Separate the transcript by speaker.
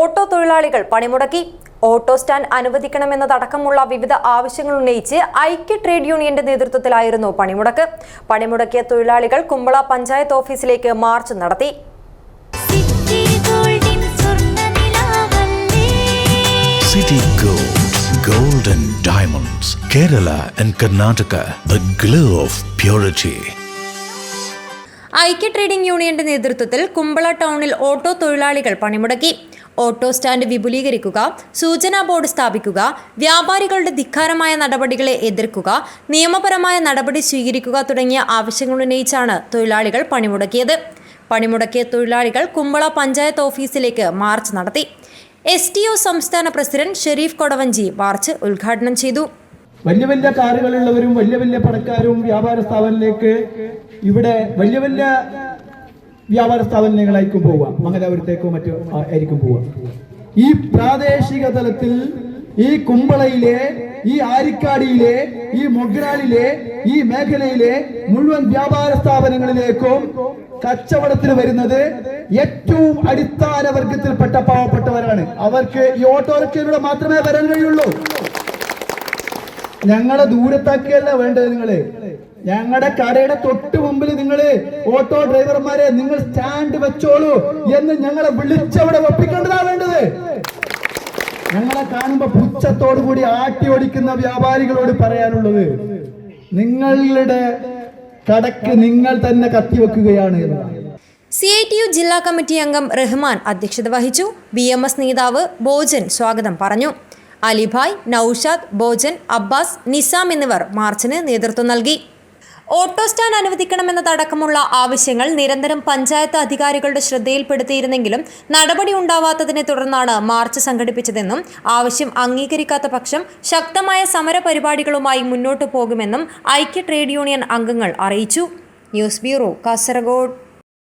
Speaker 1: Auto തൊഴിലാളികൾ പണിമുടക്കി. Auto stand അനുവദിക്കണമെന്നതടക്കമുള്ള വിവിധ ആവശ്യങ്ങൾ ഉന്നയിച്ച് ഐക്യ ട്രേഡ് യൂണിയന്റെ നേതൃത്വത്തിലായിരുന്നു പണിമുടക്ക്. പണിമുടക്കിയ തൊഴിലാളികൾ കുമ്പള പഞ്ചായത്ത് ഓഫീസിലേക്ക് മാർച്ച് നടത്തി.
Speaker 2: സിറ്റി ഗോൾഡിൻ സ്വർണനിലാവല്ലേ
Speaker 3: City Gold, Gold and Diamonds, Kerala and Karnataka, the glow of purity.
Speaker 1: ഐക്യ ട്രേഡിംഗ് യൂണിയന്റെ നേതൃത്വത്തിൽ കുമ്പള ടൗണിൽ ഓട്ടോ തൊഴിലാളികൾ പണിമുടക്കി. ഓട്ടോ സ്റ്റാൻഡ് വിപുലീകരിക്കുക സൂചനാ ബോർഡ് സ്ഥാപിക്കുക വ്യാപാരികളുടെ ധിക്കാരമായ നടപടികളെ എതിർക്കുക നിയമപരമായ നടപടി സ്വീകരിക്കുക തുടങ്ങിയ ആവശ്യങ്ങൾ ഉന്നയിച്ചാണ് തൊഴിലാളികൾ പണിമുടക്കിയത്. പണിമുടക്കിയ തൊഴിലാളികൾ കുമ്പള പഞ്ചായത്ത് ഓഫീസിലേക്ക് മാർച്ച് നടത്തി. എസ് സംസ്ഥാന പ്രസിഡന്റ് ഷെരീഫ് കൊടവഞ്ചി മാർച്ച് ഉദ്ഘാടനം ചെയ്തു.
Speaker 4: വലിയ വലിയ കാറുകളുള്ളവരും വലിയ വലിയ പണക്കാരും വ്യാപാര സ്ഥാപനത്തിലേക്ക് ഇവിടെ വലിയ വലിയ വ്യാപാര സ്ഥാപനങ്ങളായിരിക്കും പോവുക. മംഗലാപുരത്തേക്കോ മറ്റോ ആയിരിക്കും പോവുക. ഈ പ്രാദേശിക തലത്തിൽ ഈ കുമ്പളയിലെ ഈ ആരിക്കാടിയിലെ ഈ മൊഗ്രാലിലെ ഈ മേഖലയിലെ മുഴുവൻ വ്യാപാര സ്ഥാപനങ്ങളിലേക്കും കച്ചവടത്തിന് വരുന്നത് ഏറ്റവും അടിസ്ഥാന വർഗത്തിൽപ്പെട്ട പാവപ്പെട്ടവരാണ്. അവർക്ക് ഈ ഓട്ടോറിക്ഷയിലൂടെ മാത്രമേ വരാൻ കഴിയുള്ളൂ. ഞങ്ങളെ ദൂരത്താക്കിയല്ല വേണ്ടത് നിങ്ങൾ. ഞങ്ങളുടെ കടയുടെ തൊട്ട് മുമ്പിൽ നിങ്ങൾ ഓട്ടോ ഡ്രൈവർമാരെ നിങ്ങൾ സ്റ്റാൻഡ് വെച്ചോളൂ എന്ന് ഞങ്ങളെ വിളിച്ചവിടെ ഒപ്പിക്കേണ്ടതാ വേണ്ടത്. ഞങ്ങളെ കാണുമ്പോ പുച്ഛത്തോടു കൂടി ആട്ടി ഓടിക്കുന്ന വ്യാപാരികളോട് പറയാനുള്ളത് നിങ്ങളുടെ കടക്ക് നിങ്ങൾ തന്നെ കത്തിവെക്കുകയാണ് എന്നതാണ്.
Speaker 1: സി ഐ ടി യു ജില്ലാ കമ്മിറ്റി അംഗം റഹ്മാൻ അധ്യക്ഷത വഹിച്ചു. ബി എം എസ് നേതാവ് ബോജൻ സ്വാഗതം പറഞ്ഞു. അലിഭായ് നൌഷാദ് ബോജൻ അബ്ബാസ് നിസാം എന്നിവർ മാർച്ചിന് നേതൃത്വം നൽകി. ഓട്ടോ സ്റ്റാൻഡ് അനുവദിക്കണമെന്നതടക്കമുള്ള ആവശ്യങ്ങൾ നിരന്തരം പഞ്ചായത്ത് അധികാരികളുടെ ശ്രദ്ധയിൽപ്പെടുത്തിയിരുന്നെങ്കിലും നടപടി ഉണ്ടാവാത്തതിനെ തുടർന്നാണ് മാർച്ച് സംഘടിപ്പിച്ചതെന്നും ആവശ്യം അംഗീകരിക്കാത്ത പക്ഷം ശക്തമായ സമരപരിപാടികളുമായി മുന്നോട്ടു പോകുമെന്നും ഐക്യ ട്രേഡ് യൂണിയൻ അംഗങ്ങൾ അറിയിച്ചു. News bureau Kasaragod.